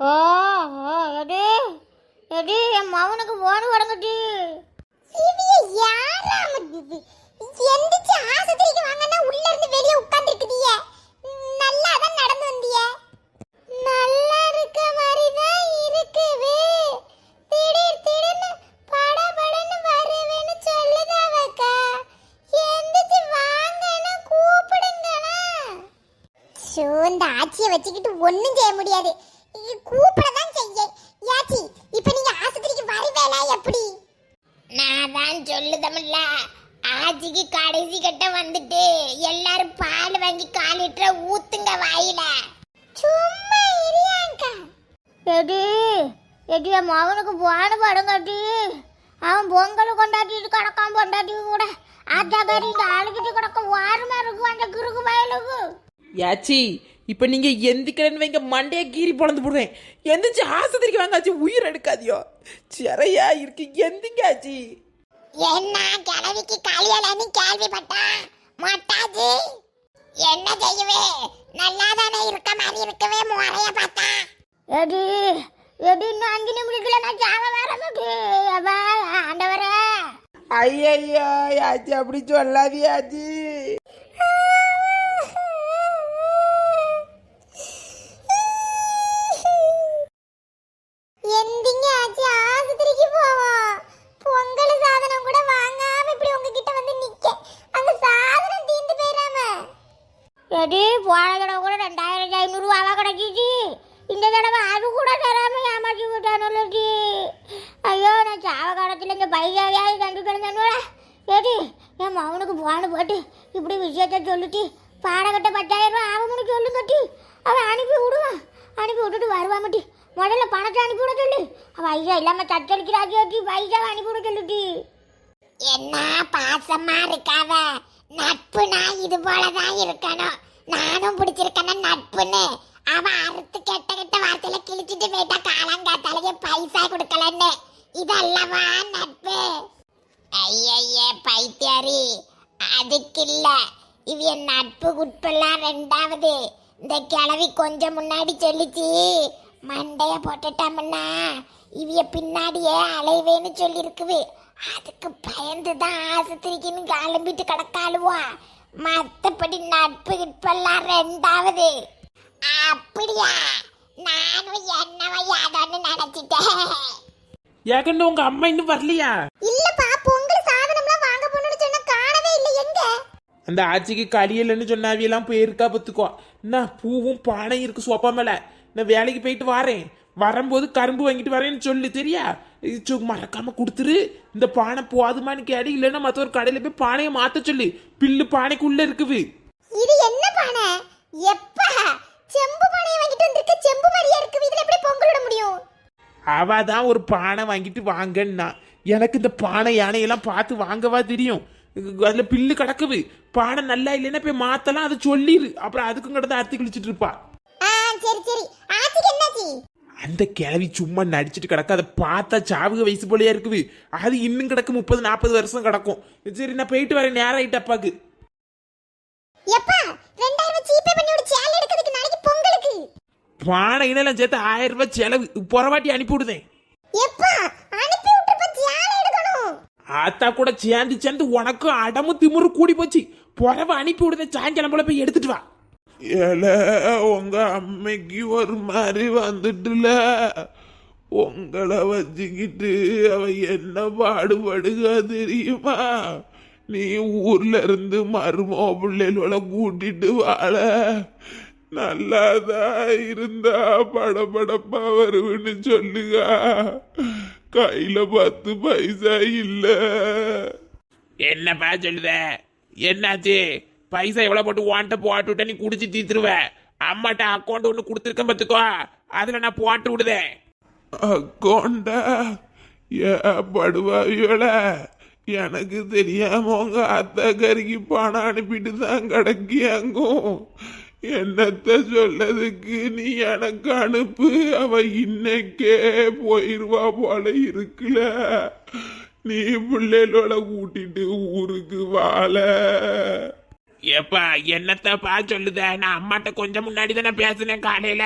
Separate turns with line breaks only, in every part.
ஓ ஓ, எடி எடி என் மவனுக்கு போன் வடங்கட்டி எந்திரிச்சு ஆஸ்பத்திரிக்கு வாங்கன்னா உள்ள இருந்து வெளியே உட்கார்ந்து இருக்குதிய நல்லா தான் நடந்து வந்திய. நல்லா இருக்க மாதிரி தான் இருக்குது. திடீர் திடீர்னு படபடன்னு வருவேன்னு சொல்லுதாவக்கா எந்திரிச்சு வாங்கன்னு கூப்பிடுங்கண்ணா. சோ இந்த ஆட்சியை வச்சுக்கிட்டு ஒன்றும் செய்ய முடியாது. கூப்பிட தான் செய்ய யாச்சி இப்ப நீங்க ஆஸ்பத்திரிக்கு வருவேல எப்படி? நான் தான் சொல்லுதமில்ல. ஆச்சிக்கு கடைசி கட்ட வந்துட்டு எல்லாரும் பால் வாங்கி கால் லிட்டர் ஊத்துங்க வாயில. சும்மா இரியாங்கா எடி எடி என் மகனுக்கு போன படம் கட்டி அவன் பொங்கல் கொண்டாடிட்டு கிடக்கான் பொண்டாட்டி கூட. ஆச்சாக்காரி இங்க அழுகிட்டு கிடக்க வாரமா இருக்கு அந்த குறுக்கு வயலுக்கு.
யாச்சி இப்போ நீங்க எந்திக்கிறேன்னு வைங்க மண்டைய கீறி பொழந்து போடுவேன். எந்திரிச்சு ஆஸ்பத்திரிக்கு வாங்காச்சு உயிர் எடுக்காதியோ. சிறையா இருக்கு எந்திங்க ஆச்சி.
என்ன கிழவிக்கு கல்யாணம்னு கேள்விப்பட்டா? மட்டாஜி என்ன செய்யவே நல்லா தானே இருக்க மாதிரி இருக்கவே முறைய பார்த்தா. எடி எடி இன்னும் அஞ்சு நிமிடத்துல நான் சாவ வரமுக்கு அவா ஆண்டவரே.
ஐயய்யோ யாச்சி அப்படி சொல்லாதியாச்சி
எந்திங்க ஆச்சு ஆஸ்பத்திரிக்கு போவோம் பொங்கல் சாதனம் கூட வாங்காம இப்படி உங்ககிட்ட வந்து நிக்க அந்த சாதனம் தீந்து போயிடாம எடி போன தடவை கூட ரெண்டாயிரத்தி ஐநூறு ரூபாவா கிடைச்சிச்சு இந்த தடவை அது கூட தராம ஏமாற்றி விட்டானுல்லடி ஐயோ நான் சாவ காலத்தில் இந்த பையாவையாவது கண்டு கிடந்தானுல ஏடி என் மகனுக்கு போன போட்டு இப்படி விஷயத்த சொல்லிட்டு பாடகட்ட பத்தாயிரம் ரூபா ஆகும்னு சொல்லுங்கட்டி. அவன் அனுப்பி விடுவான் அனுப்பி விட்டுட்டு வருவாமட்டி. முதல்ல பணத்தை அனுப்பி விட சொல்லு. அவள் ஐயா இல்லாம தத்தளிக்கிறாஜி பைசாவை அனுப்பி விட சொல்லுட்டி என்ன பாசமா இருக்காவ? நட்புனா இது போலதான் இருக்கணும். நானும் பிடிச்சிருக்கேன நட்புன்னு அவ அறுத்து கெட்ட கெட்ட வார்த்தையில கிழிச்சிட்டு போயிட்டா காலங்காத்தாலேயே பைசா கொடுக்கலன்னு இதல்லவா நட்பு ஐயய்ய பைத்தியாரி அதுக்கு இல்ல இவ நட்பு குட்பெல்லாம் ரெண்டாவது இந்த கிழவி கொஞ்சம் முன்னாடி சொல்லிச்சு மண்டைய போட்டுட்டோம்னா இவிய பின்னாடியே அலைவேன்னு சொல்லியிருக்குது அதுக்கு பயந்து தான் ஆஸ்பத்திரிக்குன்னு கிளம்பிட்டு கிடக்காளுவா மற்றபடி நட்பு கிட்பெல்லாம் ரெண்டாவது அப்படியா? நானும் என்னவா யாதோன்னு நினைச்சிட்டேன்.
ஏகன்னு உங்க அம்மா இன்னும் வரலையா?
இல்லப்பா பொங்கல் சாதனம்லாம் வாங்க போகணும்னு சொன்னா காணவே இல்லை. எங்க?
அந்த ஆச்சிக்கு களியலன்னு சொன்னாவியெல்லாம் போயிருக்கா பத்துக்கோ என்ன பூவும் பானையும் இருக்கு சோப்பா மேல. நான் வேலைக்கு போயிட்டு வரேன். வரும்போது கரும்பு வாங்கிட்டு வரேன்னு சொல்லு தெரியா? இது மறக்காம கொடுத்துரு. இந்த பானை போதுமான்னு கேடு இல்லைன்னா மற்ற ஒரு கடையில போய் பானையை மாத்த சொல்லு. பில்லு பானைக்குள்ள இருக்குது.
இது என்ன பானை? எப்பா? செம்பு பானையை வாங்கிட்டு வந்திருக்க செம்பு மாதிரியா இருக்கு. இதுல எப்படி பொங்கல் விட முடியும்?
அவ தான் ஒரு பானை வாங்கிட்டு வாங்கன்னா எனக்கு இந்த பானை யானையெல்லாம் பார்த்து வாங்கவா தெரியும்? அதில் பில்லு கிடக்குது. பானை நல்லா இல்லைன்னா போய் மாத்தலாம் அதை சொல்லிடு அப்புறம் அதுக்கும் கிடந்து அறுத்து கிழிச்சிட்டு இருப்பா.
ஆ சரி சரி. ஆச்சிக்கு என்னாச்சு?
அந்த கிழவி சும்மா நடிச்சிட்டு கிடக்கு. அதை பார்த்தா சாவுக வயசு போலயே இருக்குது. அது இன்னும் கிடக்கு. முப்பது நாற்பது வருஷம் கிடக்கும். சரி நான் போயிட்டு வரேன். நேரம் ஆயிட்டு அப்பாக்கு
எப்பா ரெண்டாயிரம் ஜிபே பண்ணி ஒரு சேல் எடுக்கிறதுக்கு நாளைக்கு பொங்கலுக்கு
பானை இனெல்லாம் சேர்த்து ஆயிரம் ரூபாய் செலவு. புறவாட்டி அனுப்பி விடுதேன்.
எப்பா அனுப்பி விட்டுப்ப சேல் எடுக்கணும்.
ஆத்தா கூட சேர்ந்து சேர்ந்து உனக்கும் அடமும் திமுறு கூடி போச்சு. புறவை அனுப்பி விடுதேன். சாயங்காலம் போல போய் எடுத்துட்டு வா.
ஏல உங்க அம்மைக்கு ஒரு மாதிரி வந்துட்டுல. உங்களை வச்சுக்கிட்டு அவ என்ன பாடுபடுக தெரியுமா? நீ ஊர்ல இருந்து மருமோ பிள்ளைகளோட கூட்டிட்டு வாழ நல்லாதான் இருந்தா படபடப்பா வருவன்னு சொல்லுங்க. கையில பத்து பைசா இல்லை.
என்னப்பா சொல்லுத? என்னாச்சு? பைசா எவ்வளவு போட்டு வாண்ட போட்டு விட்ட நீ குடிச்சு தீத்துருவ அம்மாட்ட அக்கௌண்ட் ஒன்று கொடுத்துருக்கேன் பார்த்துக்கோ. அதுல நான் போட்டு விடுதேன்.
அக்கோண்டா ஏ படுவாவியோல எனக்கு தெரியாம உங்க அத்தை கறிக்கு பணம் அனுப்பிட்டு தான் கிடக்கியாங்கும் என்னத்த சொல்லதுக்கு நீ எனக்கு அனுப்பு. அவ இன்னைக்கே போயிருவா போல இருக்குல நீ பிள்ளைகளோட கூட்டிட்டு ஊருக்கு வாழ
ஏப்பா என்னத்தப்பா சொல்லுத? நான் அம்மாட்ட கொஞ்சம் முன்னாடி தானே பேசினேன் காலையில.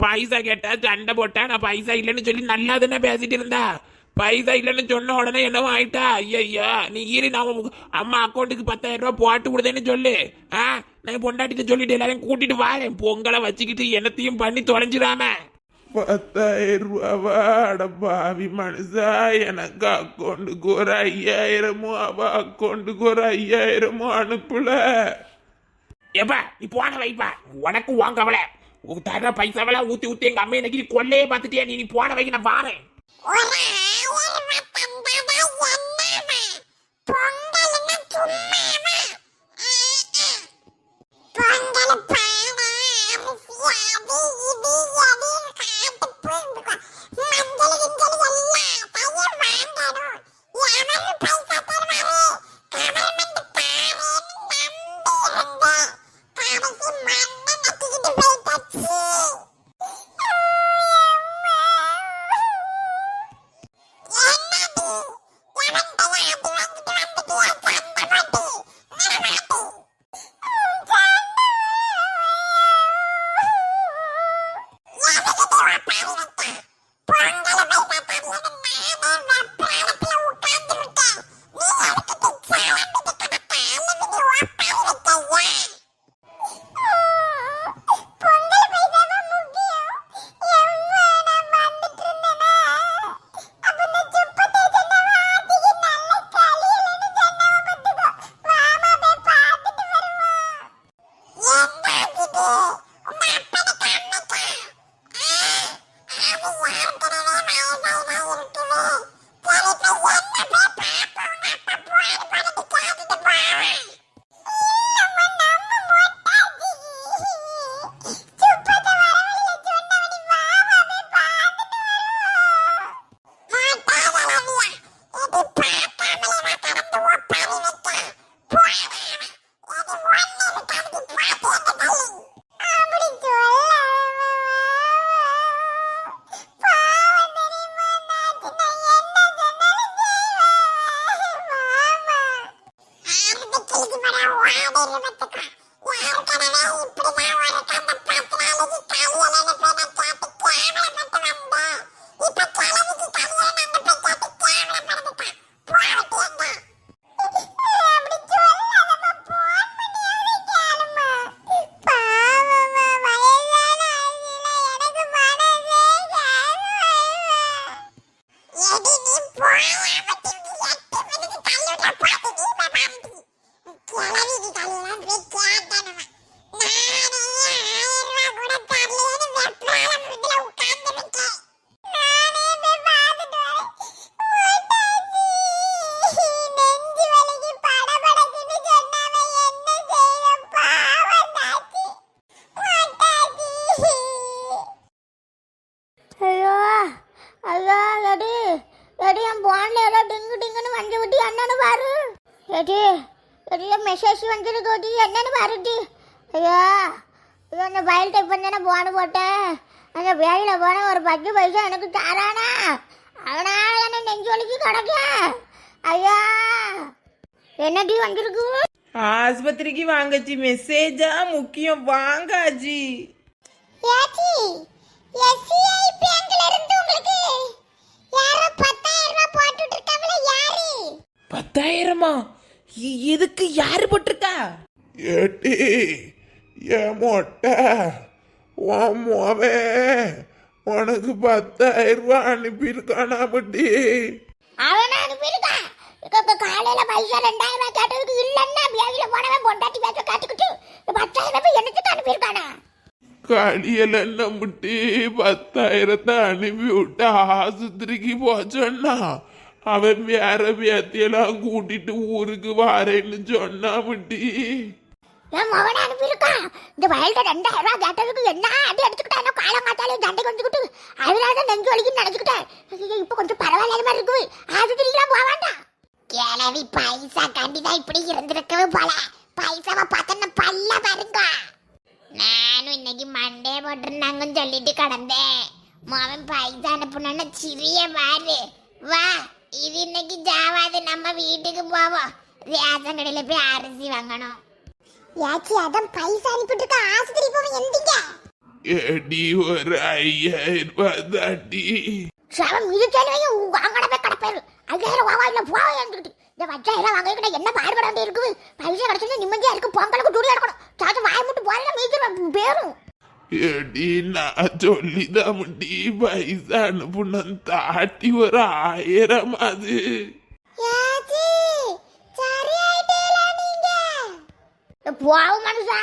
பைசா கேட்டா சண்டை போட்டா நான் பைசா இல்லைன்னு சொல்லி நல்லா தானே பேசிட்டு இருந்தா. பைசா இல்லைன்னு சொன்ன உடனே என்னவோ ஆயிட்டா? ஐயா நீ ஈரி நான் அம்மா அக்கௌண்ட்டுக்கு பத்தாயிரம் ரூபாய் போட்டு விடுதேன்னு சொல்லு. ஆ? நான் பொண்டாட்டிட்டு சொல்லிட்டு எல்லாரையும் கூட்டிட்டு வாரேன் பொங்கலை வச்சுக்கிட்டு என்னத்தையும் பண்ணி தொலைஞ்சிடாம.
பத்தாயிரம் ரூபாவா? அட பாவி மனுஷா எனக்கு அக்கௌண்ட்டுக்கு ஒரு ஐயாயிரமோ? அவ அக்கௌண்ட்டுக்கு ஒரு ஐயாயிரமோ அனுப்பல.
எப்பா நீ போன வைப்பா. உனக்கு வாங்க அவளை உன் தர பைசாவெல்லாம் ஊத்தி ஊத்தி எங்க அம்மையை நக்கி கொள்ளையே பார்த்துட்டியா நீ? நீ போன வைக்க நான் வாரேன்.
பொங்கல் இப்ப ஐயோ ஐயோ அந்த ஃபைல் டைப் பண்ணி போன போட்டேன். அந்த வேலையில் போன ஒரு பத்து பைசா எனக்கு தரானா? அதனால தானே நெஞ்சு வலிக்கு கிடக்க ஐயா என்னடி வந்திருக்கு?
ஆஸ்பத்திரிக்கு வாங்கச்சி மெசேஜா முக்கியம். வாங்காஜி
ஏச்சி எஸ்பிஐ பேங்க்ல இருந்து உங்களுக்கு யாரோ பத்தாயிரம் ரூபாய் போட்டுட்டு இருக்காங்களே யாரு?
பத்தாயிரமா? இதுக்கு யாரு போட்டிருக்கா?
ஏட்டி என் மொட்டை உன் மோவே உனக்கு பத்தாயிரம் ரூபாய் அனுப்பியிருக்கானா பட்டி
அவன் அனுப்பியிருக்கான் இப்ப காலையில பைசா ரெண்டாயிரம் ரூபாய் கேட்டதுக்கு இல்லன்னா பேங்க்ல போனவன் பொண்டாட்டி பேச காத்துக்கிட்டு பத்தாயிரம் ரூபாய் எனக்கு அனுப்பியிருக்கானா?
களியல முட்டி பத்தாயிரத்தை அனுப்பி விட்டு ஆசுத்திரிக்கு போச்சோன்னா அவன் வேற பேத்தியெல்லாம் கூட்டிட்டு ஊருக்கு வாரேன்னு சொன்னா முட்டி
என் மகனை அனுப்பியிருக்கான் இந்த வயல்ல ரெண்டாயிரம் ரூபாய் கேட்டதுக்கு என்ன அடி அடிச்சுக்கிட்டா? என்ன காலம் காத்தாலே தண்டை கொஞ்சுக்கிட்டு அதனால தான் நெஞ்சு வலிக்குன்னு நினைச்சுக்கிட்டேன். ஐயோ, இப்போ கொஞ்சம் பரவாயில்லாத மாதிரி இருக்கு. ஆஸ்பத்திரிக்கெல்லாம் போக வேண்டாம். கிளவி பைசா கண்டிதான் இப்படி இருந்திருக்கவே போல. பைசாவை பார்த்தா பல்ல பாருங்க நானும் இன்னைக்கு மண்டே போட்டிருந்தாங்கன்னு சொல்லிட்டு கிடந்தேன். மாமன் பைசா அனுப்புனோன்னு சிறிய பாரு. வா இது இன்னைக்கு ஜாவாது. நம்ம வீட்டுக்கு போவோம். ரேஷன் கடையில போய் அரிசி வாங்கணும். யாச்சி அதான் பைசா அனுப்பிட்டு இருக்க ஆஸ்பத்திரி போவோம் எந்திங்க.
எடி ஒரு ஐயாயிரம் ரூபாய் தாட்டி
இது கேள்வியும் உங்க அங்கட போய் கிடப்பாரு ஐயாயிரம் வாவா இல்ல போவா இருந்துக்கிட்டு இந்த வச்சாயிரம் வாங்கிக்கிட்ட என்ன பாடுபட வேண்டி இருக்குது பைசா கிடைச்சது நிம்மதியா இருக்கு பொங்கலுக்கு துணி எடுக்கணும். சாத்து வாய் முட்டு போறேன் மீதிரும் பேரும்.
எடி நான் சொல்லிதான் முடி பைசா அனுப்புனேன் தாட்டி ஒரு
போவும் மனுஷா.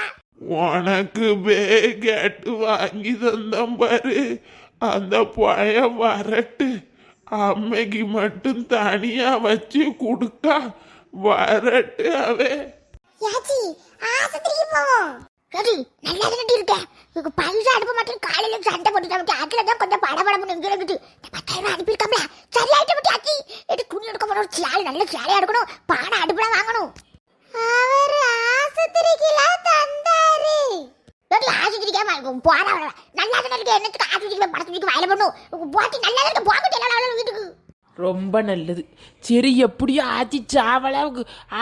உனக்கு பேகேட்டு வாங்கி தந்தேன் பாரு. அந்த பழைய வரட்டு அம்மைக்கு மட்டும் தனியா வச்சு கொடுக்க வரட்டு அவன்
யாச்சி ஆஸ்பத்திரிக்கு போவோம். சரி நல்லா கட்டி இதுக்கு பைசா அனுப்ப மாட்டேன் காலையில சண்டை போட்டுட்டு அதுல தான் கொஞ்சம் படபடப்பு இந்த பத்தாயிரம் அனுப்பியிருக்கோம்ல சரியாயிட்டு விட்டு ஆச்சி எடுத்து துணி எடுக்க போறோம் சேலை நல்ல சேலையா எடுக்கணும் பானை வாங்கணும் அவர் ஆஸ்பத்திரிக்குலாம் தந்தாரு ஆஸ்பத்திரிக்கா போறா நல்லா தானே இருக்கு. என்னத்துக்கு ஆஸ்பத்திரிக்கு படத்துக்கு வயல பண்ணும் போட்டு நல்லா இருக்கு. போகட்டும் எல்லாரும் வீட்டுக்கு.
ரொம்ப நல்லது. சரி எப்படியோ ஆச்சி சாவல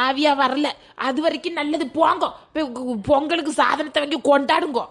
ஆவியா வரல. அது வரைக்கும் நல்லது. போங்க. போய் பொங்கலுக்கு சாதனத்தை வாங்கி கொண்டாடுங்க.